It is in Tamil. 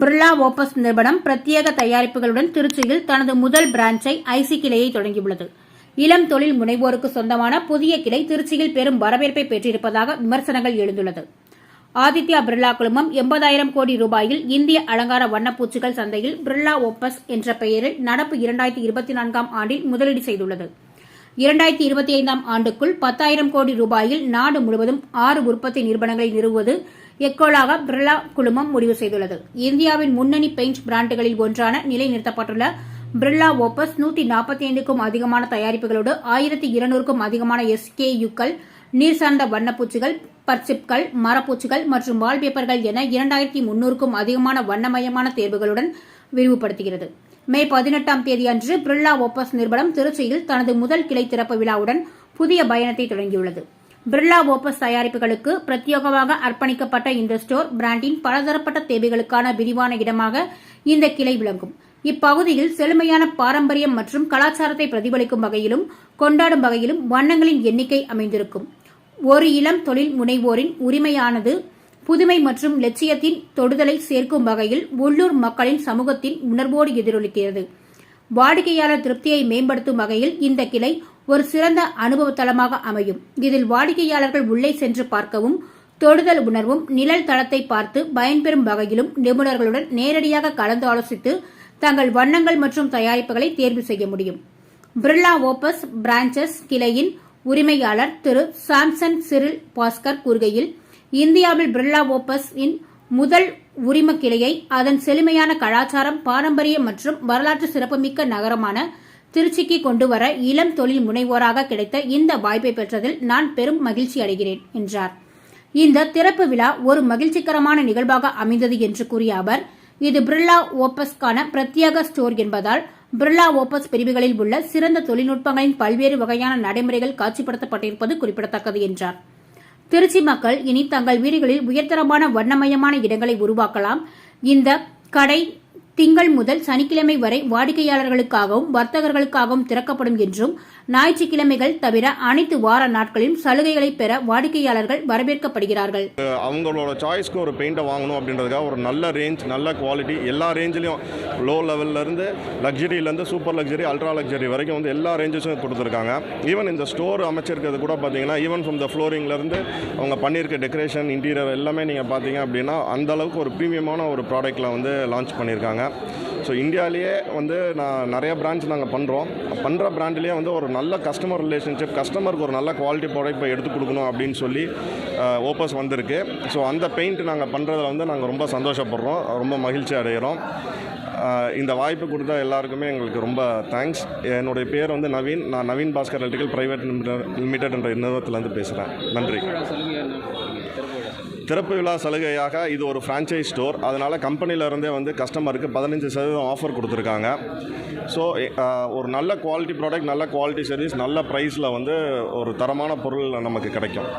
பிர்லா ஓப்பஸ் நிறுவனம் பிரத்யேக தயாரிப்புகளுடன் திருச்சியில் தனது முதல் பிரான்ச்சை ஐசி கிளையை தொடங்கியுள்ளது. இளம் தொழில் முனைவோருக்கு சொந்தமான புதிய கிளை திருச்சியில் பெரும் வரவேற்பை பெற்றிருப்பதாக விமர்சனங்கள் எழுந்துள்ளது. ஆதித்யா பிர்லா குழுமம் எண்பதாயிரம் கோடி ரூபாயில் இந்திய அலங்கார வண்ணப்பூச்சிகள் சந்தையில் பிர்லா ஓப்பஸ் என்ற பெயரில் நடப்பு இரண்டாயிரத்தி இருபத்தி நான்காம் ஆண்டில் முதலீடு செய்துள்ளது. இரண்டாயிரத்தி இருபத்தி ஐந்தாம் ஆண்டுக்குள் பத்தாயிரம் கோடி ரூபாயில் நாடு முழுவதும் ஆறு உற்பத்தி நிறுவனங்களை நிறுவுவது எக்கோலாக பிர்லா குழுமம் முடிவு செய்துள்ளது. இந்தியாவின் முன்னணி பெயிண்ட் பிராண்டுகளில் ஒன்றான நிலைநிறுத்தப்பட்டுள்ள பிர்லா ஓப்பஸ் நூற்றி நாற்பத்தி ஐந்துக்கும் அதிகமான தயாரிப்புகளோடு ஆயிரத்தி இருநூறுக்கும் அதிகமான எஸ்கேயுக்கள் நீர் சார்ந்த வண்ணப்பூச்சிகள் பர்சிப்கள் மரப்பூச்சிகள் மற்றும் வால்பேப்பர்கள் என இரண்டாயிரத்தி முன்னூறுக்கும் அதிகமான வண்ணமயமான தேர்வுகளுடன் விரிவுபடுத்துகிறது. மே பதினெட்டாம் தேதி அன்று பிர்லா ஓப்பஸ் நிறுவனம் திருச்சியில் தனது முதல் கிளை திறப்பு விழாவுடன் புதிய பயணத்தை தொடங்கியுள்ளது. பிர்லா ஓபஸ் தயாரிப்புகளுக்கு பிரத்யேகமாக அர்ப்பணிக்கப்பட்ட இந்த ஸ்டோர் பிராண்டின் பலதரப்பட்ட தேவைகளுக்கான விரிவான இடமாக இந்த கிளை விளங்கும். இப்பகுதியில் செழுமையான பாரம்பரியம் மற்றும் கலாச்சாரத்தை பிரதிபலிக்கும் வகையிலும் கொண்டாடும் வகையிலும் வண்ணங்களின் எண்ணிக்கை அமைந்திருக்கும். ஒரு இளம் தொழில் முனைவோரின் உரிமையானது புதுமை மற்றும் லட்சியத்தின் தொடுதலை சேர்க்கும் வகையில் உள்ளூர் மக்களின் சமூகத்தின் உணர்வோடு எதிரொலிக்கிறது. வாடிக்கையாளர் திருப்தியை மேம்படுத்தும் வகையில் இந்த கிளை ஒரு சிறந்த அனுபவ தளமாக அமையும். இதில் வாடிக்கையாளர்கள் உள்ளே சென்று பார்க்கவும் தொடுதல் உணர்வும் நிழல் தளத்தை பார்த்து பயன்பெறும் வகையிலும் நிபுணர்களுடன் நேரடியாக கலந்து ஆலோசித்து தங்கள் வண்ணங்கள் மற்றும் தயாரிப்புகளை தேர்வு செய்ய முடியும். பிர்லா ஓபஸ் பிரான்ச்சஸ் கிளையின் உரிமையாளர் திரு சாம்சன் சிரில் பாஸ்கர் கூறுகையில் இந்தியாவில் பிர்லா ஓபஸ் இன் முதல் உரிம கிளையை அதன் செழுமையான கலாச்சாரம் பாரம்பரியம் மற்றும் வரலாற்று சிறப்புமிக்க நகரமான திருச்சிக்கு கொண்டு வர இளம் தொழில் முனைவோராக கிடைத்த இந்த வாய்ப்பை பெற்றதில் நான் பெரும் மகிழ்ச்சி அடைகிறேன் என்றார். இந்த திறப்பு விழா ஒரு மகிழ்ச்சிகரமான நிகழ்வாக அமைந்தது என்று கூறிய அவர் இது பிர்லா ஓப்பஸ்க்கான பிரத்யேக ஸ்டோர் என்பதால் பிர்லா ஓப்பஸ் பிரிவுகளில் உள்ள சிறந்த தொழில்நுட்பங்களின் பல்வேறு வகையான நடைமுறைகள் காட்சிப்படுத்தப்பட்டிருப்பது குறிப்பிடத்தக்கது என்றார். திருச்சி மக்கள் இனி தங்கள் வீடுகளில் உயர்தரமான வண்ணமயமான இடங்களை உருவாக்கலாம். இந்த கடை திங்கள் முதல் சனிக்கிழமை வரை வாடிக்கையாளர்களுக்காகவும் வர்த்தகர்களுக்காகவும் திறக்கப்படும் என்றும் ஞாயிற்றுக்கிழமைகள் தவிர அனைத்து வார நாட்களிலும் சலுகைகளை பெற வாடிக்கையாளர்கள் வரவேற்கப்படுகிறார்கள். அவங்களோட சாய்ஸ்க்கு ஒரு பெயிண்டை வாங்கணும் அப்படின்றதுக்காக ஒரு நல்ல ரேஞ்ச் நல்ல குவாலிட்டி எல்லா ரேஞ்சிலையும் லோ லெவல்லேருந்து லக்ஸரியிலேருந்து சூப்பர் லக்ஸரி அல்ட்ரா லக்ஸரி வரைக்கும் வந்து எல்லா ரேஞ்சஸும் கொடுத்துருக்காங்க. ஈவன் இந்த ஸ்டோர் அமைச்சிருக்கிறது கூட பார்த்தீங்கன்னா ஈவன் ஃப்ரம் த ஃப்ளோரிங்லேருந்து அவங்க பண்ணியிருக்க டெக்கரேஷன் இன்டீரியர் எல்லாமே நீங்கள் பார்த்தீங்க அப்படின்னா அந்தளவுக்கு ஒரு ப்ரீமியமான ஒரு ப்ராடக்ட்டில் வந்து லான்ச் பண்ணியிருக்காங்க. ஸோ இந்தியாவிலேயே வந்து நான் நிறைய பிரான்ச் நாங்கள் பண்ணுறோம் பண்ணுற பிராண்ட்லேயே வந்து ஒரு நல்ல கஸ்டமர் ரிலேஷன்ஷிப் கஸ்டமருக்கு ஒரு நல்ல குவாலிட்டி ப்ராடக்ட் எடுத்து கொடுக்கணும் அப்படின்னு சொல்லி ஓப்பஸ் வந்திருக்கு. ஸோ அந்த பெயிண்ட் நாங்கள் பண்ணுறதுல வந்து நாங்கள் ரொம்ப சந்தோஷப்படுறோம். ரொம்ப மகிழ்ச்சி அடைகிறோம் இந்த வாய்ப்பு கொடுத்த எல்லாருக்குமே எங்களுக்கு ரொம்ப தேங்க்ஸ் என்னுடைய பேர் வந்து நவீன். நான் Naveen Bhaskar electrical private limited என்ற நிறுவனத்திலேருந்து பேசுகிறேன் நன்றி. திறப்பு விழா சலுகையாக இது ஒரு ஃப்ரான்ச்சைஸ் ஸ்டோர் அதனால் கம்பெனியிலேருந்தே வந்து கஸ்டமருக்கு பதினஞ்சு சதவீதம் ஆஃபர் கொடுத்துருக்காங்க. ஸோ ஒரு நல்ல குவாலிட்டி ப்ராடக்ட் நல்ல குவாலிட்டி சர்வீஸ் நல்ல ப்ரைஸில் வந்து ஒரு தரமான பொருள் நமக்கு கிடைக்கும்.